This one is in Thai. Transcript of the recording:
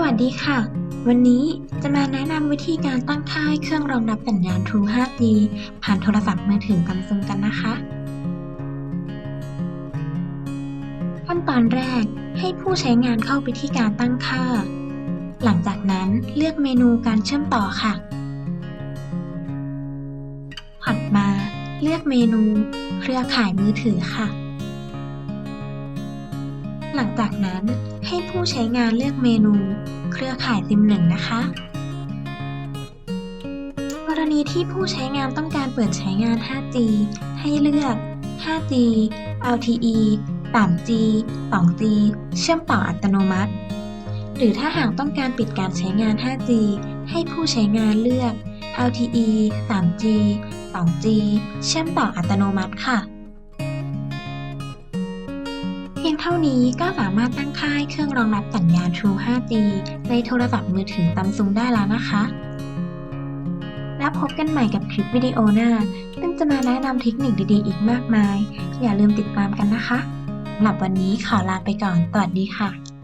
สวัสดีค่ะ วันนี้จะมาแนะนำวิธีการตั้งค่าให้เครื่องรองรับสัญญาณ True 5G ผ่านโทรศัพท์มือถือ Samsung กันนะคะ ขั้นตอนแรกให้ผู้ใช้งานเข้าไปที่การตั้งค่า หลังจากนั้นเลือกเมนูการเชื่อมต่อค่ะ ถัดมาเลือกเมนู เครือข่ายมือถือค่ะ หลังจากนั้นให้ผู้ใช้งานเลือกเมนู เครือข่ายซิมหนึ่งนะคะ กรณีที่ผู้ใช้งานต้องการเปิดใช้งาน 5G ให้เลือก 5G LTE 3G 2G เชื่อมต่ออัตโนมัติ หรือถ้าหากต้องการปิดการใช้งาน 5G ให้ผู้ใช้งานเลือก LTE 3G 2G เชื่อมต่ออัตโนมัติค่ะ เพียงเท่านี้ก็สามารถตั้งค่ายเครื่องรองรับสัญญาณ True 5G ในโทรศัพท์มือถือ Samsung ได้แล้วนะคะ แล้วพบกันใหม่กับคลิปวิดีโอหน้า ซึ่งจะมาแนะนำเทคนิคดีๆ อีกมากมาย อย่าลืมติดตามกันนะคะสำหรับวันนี้ขอลาไปก่อน สวัสดีค่ะ